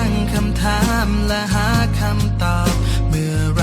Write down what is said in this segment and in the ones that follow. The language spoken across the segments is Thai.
างคำถามและหาคำตอบเมื่อไร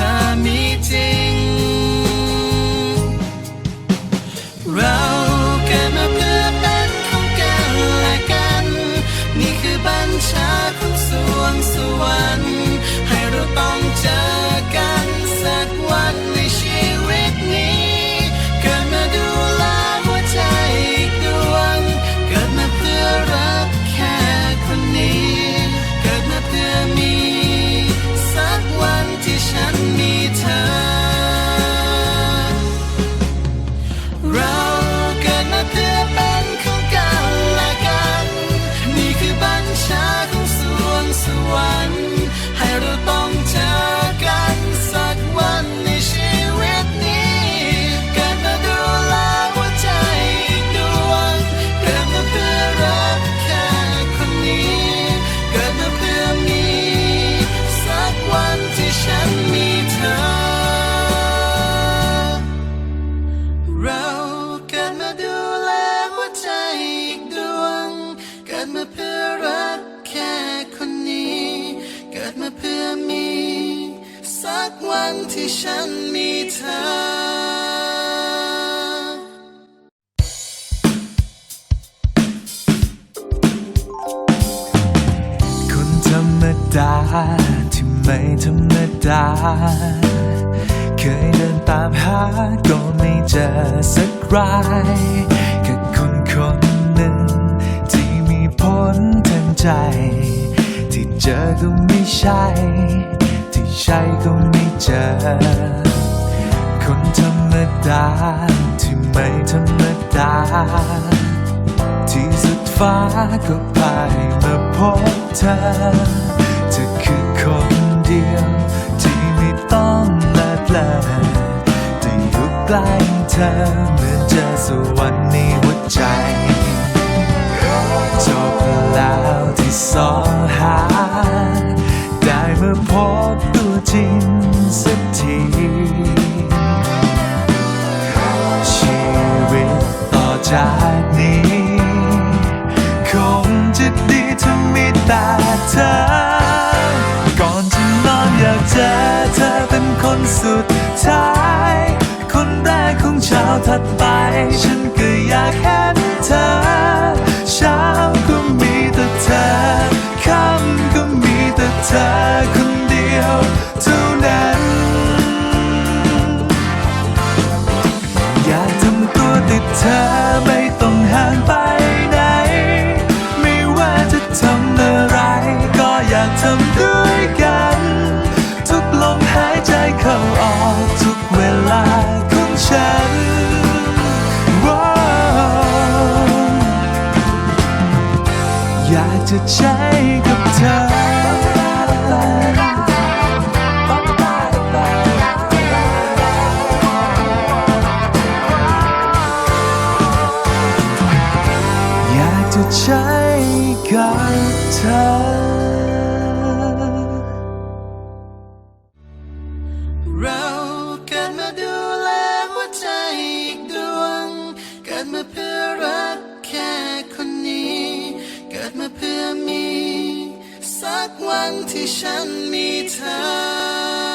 อมีจริง เราเกิดมาเพื่อเป็นของกันและกัน นี่คือบัญชาของสวงสวรรค์ให้เราต้องเจอ and why. ฉันมีเธอคนธรรมดาที่ไม่ธรรมดา เคยเดินตามหาก็ไม่เจอสักรายแค่คนคนหนึ่ง ที่มีผลทางใจ ที่เจอก็ไม่ใช่ ใช่ก็ไม่เจอ คนธรรมดา ที่ไม่ธรรมดา ที่สุดฟ้าก็พายมาพบเธอเธอคือคนเดียว ที่ไม่ต้องละเลยแต่อยู่ใกล้เธอเหมือนเจอสว อยากจะใช้กับเธอ อยากจะใช้กับเธอ กิดมาเพื่อมี สักวันที่ฉันมีเธอ